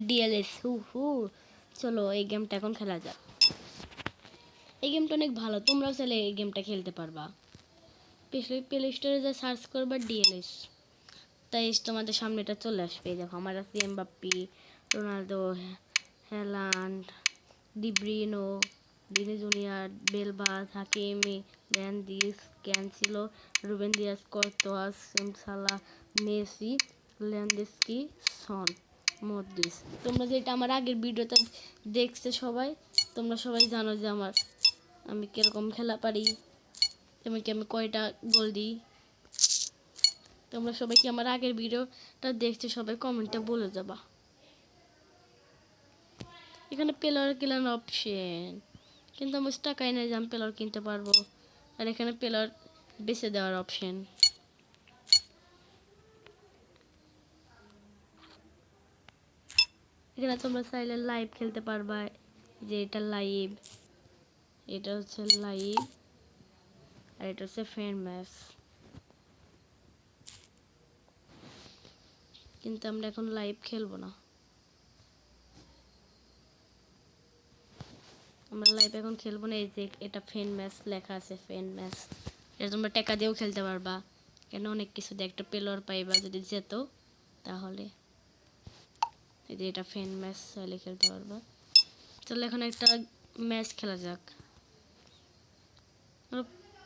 DLS হু হু চলো, এই গেমটা এখন খেলা যাক। এই গেমটা অনেক ভালো, তোমরাও চাইলে এই গেমটা খেলতে পারবা। প্লে স্টোরে যা সার্চ করবা ডিএলএস তাই তোমাদের সামনে এটা চলে আসবে। দেখো, আমার আছে Mbappe Ronaldo Haaland De Bruyne Vini Junior বেলবাস Hakimi ল্যান্ডিস Cancelo Ruben Dias Courtois Salah Messi Lewandowski সন মদ্রিস তোমরা যেটা আমার আগের ভিডিওতে দেখছে সবাই, তোমরা সবাই জানো যে আমার, আমি কীরকম খেলা পারি যেমন কি আমি কয়টা গোল দিই। তোমরা সবাই কি আমার আগের ভিডিওটা দেখছে, সবাই কমেন্টে বলে যাবা। এখানে পেলার কেনার অপশন কিন্তু আমার টাকাই নেই যে আমি পেলার কিনতে পারব। আর এখানে পেলার বেছে দেওয়ার অপশন এখানে তোমরা চাইলে লাইভ খেলতে পারবা। যে এটা লাইভ এটা হচ্ছে লাইভ আর এটা হচ্ছে ফ্রেন্ড ম্যাচ কিন্তু আমরা এখন লাইভ খেলব না। আমরা লাইভ এখন খেলব না, এই যে এটা ফ্রেন্ড ম্যাচ লেখা আছে ফ্রেন্ড ম্যাচ এটা তোমরা টাকা দিয়েও খেলতে পারবা। কেন অনেক কিছু দিয়ে একটা পেলোয়ার পাইবা যদি যেত, তাহলে। এই যে এটা ফ্রেন্ড ম্যাচ চাইলে খেলতে পারবা। চলো এখন একটা ম্যাচ খেলা যাক।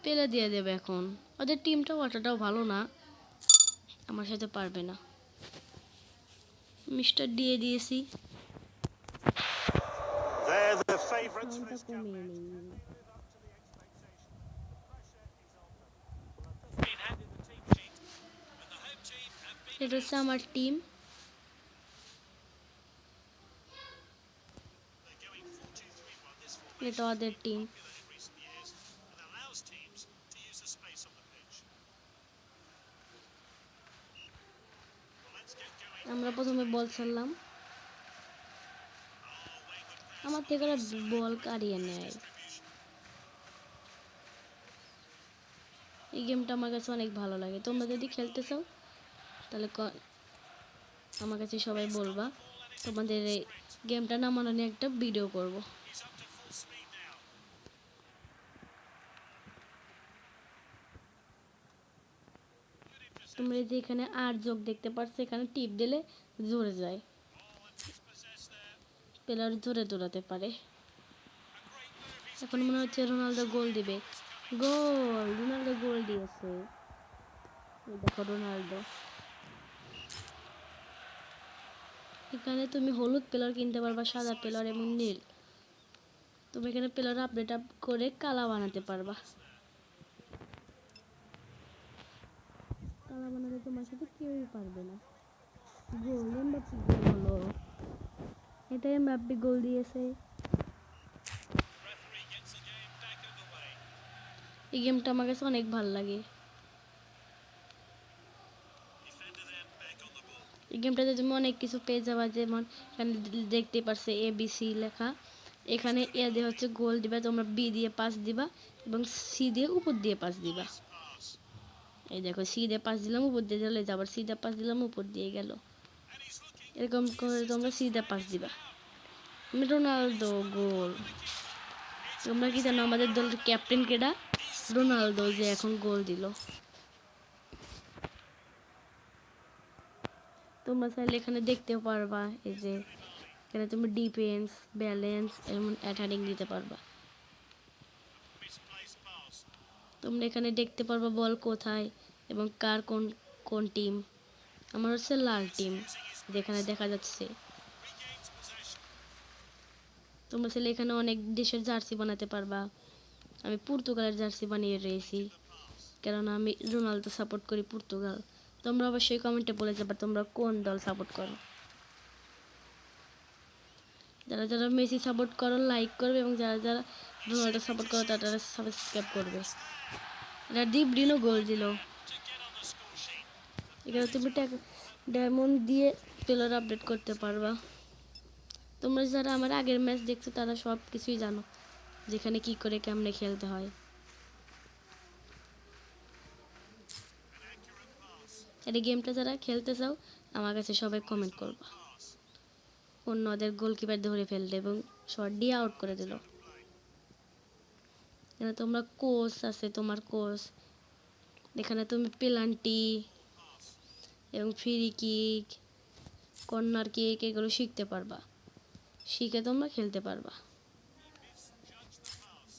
পেলে দিয়ে দেবে এখন। ওদের টিমটাও অতটাও ভালো না। আমার সাথে পারবে না। মিস্টার দিয়ে দিয়েছি। They're হচ্ছে আমার for let's get going. আমরা প্রথমে বল ছাড়লাম. আমার থেকে বল নেয় এই গেমটা আমার কাছে অনেক ভালো লাগে তোমরা যদি খেলতে চাও, তাহলে আমার কাছে সবাই বলবা তোমাদের এই গেমটা নামানো নিয়ে একটা ভিডিও করব তোমরা যে এখানে আর যোগ দেখতে পাচ্ছ এখানে টিপ দিলে জোরে যায়। প্লেয়ার জোরে দৌড়াতে পারে। এখন মনে হচ্ছে রোনালদো গোল দিবে। গোল! রোনালদো গোল দিয়েছে। দেখো রোনালদো। এখানে তুমি হলুদ পেলার কিনতে পারবা, সাদা পেলার এবং নীল। তুমি এখানে পেলার আপডেট আপ করে কালা বানাতে পারবা। কালা বানাতে তোমার সাথে কেউই পারবে না গোল, এমবাপ্পি গোল হলো এটা এমবাপ্পি গোল দিয়েছে. এই গেমটা আমার কাছে অনেক ভালো লাগে. এই গেমটাতে তুমি অনেক কিছু পেয়ে যাবা, যেমন এখানে দেখতে পারছে এ বি সি লেখা এখানে এ দিয়ে হচ্ছে গোল দিবা, তোমরা বি দিয়ে পাস দিবা এবং সি দিয়ে উপর দিয়ে পাস দিবা. এই দেখো সি দিয়ে পাস দিলাম, উপর দিয়ে চলে যাবার সি দিয়ে পাস দিলাম, উপর দিয়ে গেল. এরকম করে তোমরা সি দিয়ে পাস দিবা রোনালদো, গোল। তোমরা কি জানো, আমাদের দলের ক্যাপ্টেন কেডা? রোনালদো যে এখন গোল দিল। তোমরা চাইলে এখানে দেখতে পারবা, এই যে এখানে তুমি ডিফেন্স ব্যালেন্স এমন অ্যাটাকিং দিতে পারবা। তোমরা এখানে দেখতে পারবা বল কোথায় এবং কার কোন কোন টিম আমার হচ্ছে লাল টিম যেখানে দেখা যাচ্ছে। তোমরা চাইলে এখানে অনেক দেশের জার্সি বানাতে পারবা। আমি পর্তুগালের জার্সি বানিয়ে রয়েছি, কেননা আমি রোনালদো সাপোর্ট করি পর্তুগাল। তোমরা অবশ্যই কমেন্টে বলে যাবে তোমরা কোন দল সাপোর্ট করো। যারা যারা মেসি সাপোর্ট করো লাইক করবে এবং যারা যারা রোনালদো সাপোর্ট করো, তারা তারা সাবস্ক্রাইব করবে। এটা ডিপ ডিনো গোল দিল. এখানে তুমি ডায়মন্ড দিয়ে প্লেয়ার আপডেট করতে পারবা। তোমরা যারা আমার আগের ম্যাচ দেখছ, তারা সব কিছুই জানো, যেখানে কি করে কেমনে খেলতে হয়। এই গেমটা যারা খেলতে চাও, আমার কাছে সবাই কমেন্ট করবা। অন্য ওদের গোলকিপার ধরে ফেলতে এবং শট দিয়ে আউট করে দিল। এখানে তোমরা কোচ আছে, তোমার কোচ এখানে তুমি পেলান্টি এবং ফ্রি কিক কর্নার কিক এগুলো শিখতে পারবা। শিখে তোমরা খেলতে পারবা।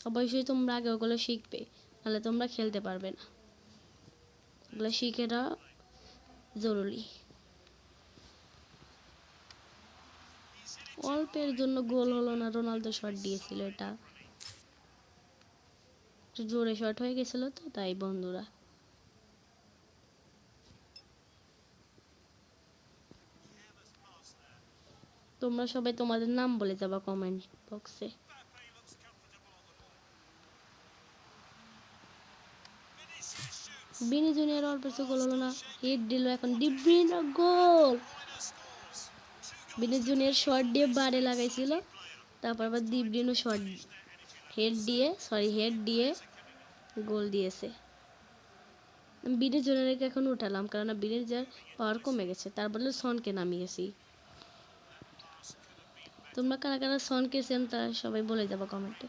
অবশ্যই তোমরা আগে ওগুলো শিখবে, নাহলে তোমরা খেলতে পারবে না। ওগুলো শিখেটা জরুরি। অল্পের জন্য গোল হলো না, রোনালদো শট দিয়েছিল এটা জোরে শট হয়ে গেছিল তো, তাই বন্ধুরা তোমরা সবাই তোমাদের নাম বলে যাবা কমেন্ট বক্সে. বিনি জুনিয়র অল্প গোল হলো না হিট দিল এখন ডিব্রিনা গোল. বিনি জুনিয়র শট দিয়ে বারে লাগাইছিল। তারপর আবার দিব্রিনও শট হেড দিয়ে সরি হেড দিয়ে গোল দিয়েছে। বিনি জুনিয়রকে এখন উঠালাম কারণ বিনির যার পাওয়ার কমে গেছে তার সনকে নামিয়েছি। তোমরা কারা কারা সনকে চেন তা সবাই বলে যাব কমেন্টে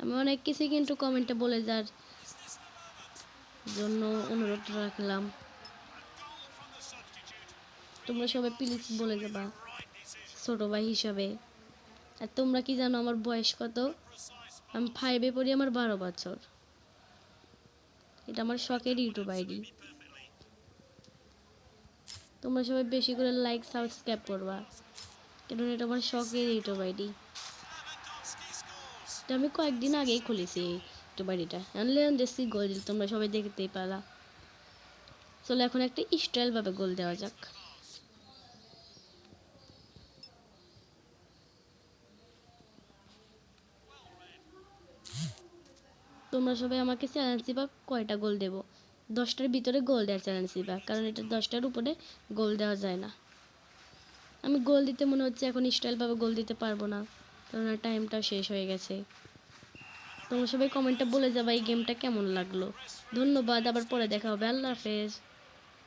আমি অনেক কিছুই কিন্তু কমেন্টে বলে যার জন্য অনুরোধ রাখলাম। তোমরা সবাই প্লিজ বলে যাবা, ছোট ভাই হিসাবে। আর তোমরা কি জানো আমার বয়স কত? আমি ফাইভে পড়ি, আমার বারো বছর। এটা আমার শখের ইউটিউব আইডি তোমরা সবাই বেশি করে লাইক সাবস্ক্রাইব করবা কারণ এটা আমার শখের ইউটিউব আইডি এটা আমি কয়েকদিন আগেই খুলেছি ইউটিউব আইডিটা লেন দেশি গোল তোমরা সবাই দেখতেই পেলা। চলো এখন একটা স্টাইল ভাবে গোল দেওয়া যাক। তোমরা সবাই আমাকে চ্যালেঞ্জ দিবা, কয়টা গোল দেব? দশটার ভিতরে গোল দেওয়ার চ্যালেঞ্জ দিবা, কারণ এটা দশটার উপরে গোল দেওয়া যায় না। আমি গোল দিতে মনে হচ্ছে এখন স্টাইলভাবে গোল দিতে পারব না, কারণ টাইমটা শেষ হয়ে গেছে। তোমরা সবাই কমেন্টটা বলে যাবা এই গেমটা কেমন লাগল। ধন্যবাদ, আবার পরে দেখা হবে। আল্লাহ হাফেজ।